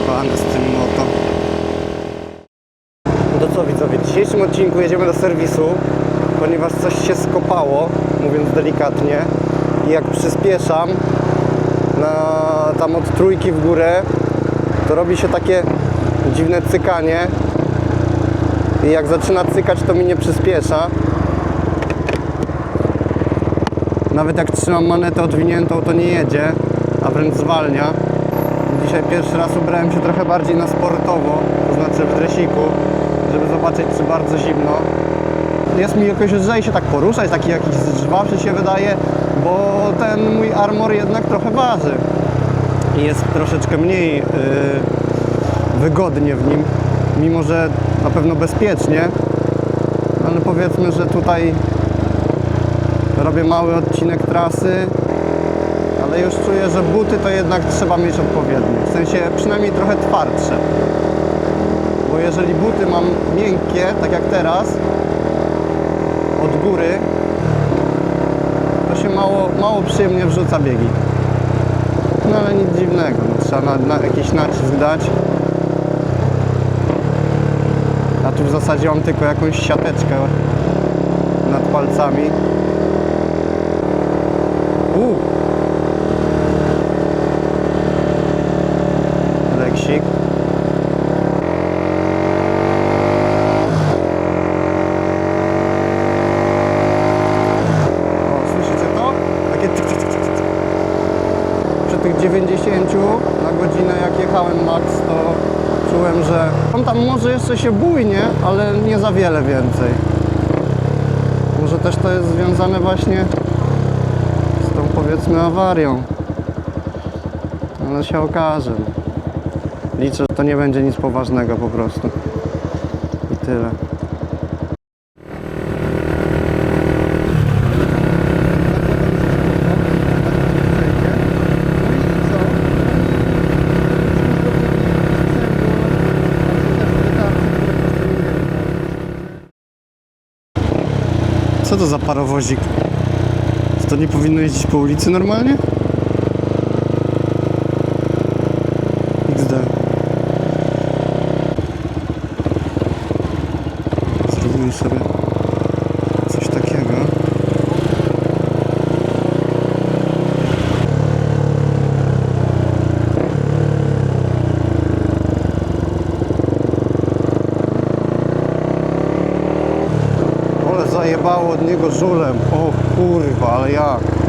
Jebane z tym moto. No to co widzowie, w dzisiejszym odcinku jedziemy do serwisu, ponieważ coś się skopało, mówiąc delikatnie. I jak przyspieszam na, tam od trójki w górę, to robi się takie dziwne cykanie. I jak zaczyna cykać, to mi nie przyspiesza. Nawet jak trzymam manetę odwiniętą, to nie jedzie, a wręcz zwalnia. Dzisiaj pierwszy raz ubrałem się trochę bardziej na sportowo, to znaczy w dresiku, żeby zobaczyć, czy bardzo zimno. Jest mi jakoś lżej się tak poruszać, taki jakiś żwawszy się wydaje, bo ten mój armor jednak trochę waży. I jest troszeczkę mniej yy, wygodnie w nim, mimo że na pewno bezpiecznie, ale powiedzmy, że tutaj robię mały odcinek trasy, ale już czuję, że buty to jednak trzeba mieć odpowiednie. W sensie przynajmniej trochę twardsze. Bo jeżeli buty mam miękkie, tak jak teraz, od góry, to się mało, mało przyjemnie wrzuca biegi. No ale nic dziwnego, no, trzeba na, na jakiś nacisk dać. A tu w zasadzie mam tylko jakąś siateczkę nad palcami. Uuu. Słyszycie to? Takie. Przy tych 90 na godzinę jak jechałem max, to czułem, że on tam może jeszcze się bujnie, ale nie za wiele więcej. Może też to jest związane właśnie z tą powiedzmy awarią. Ale się okaże. Liczę, że to nie będzie nic poważnego po prostu. I tyle. Co to za parowozik? To nie powinno jeździć po ulicy normalnie? Zajebało od niego żulem. O kurwa, ale jak?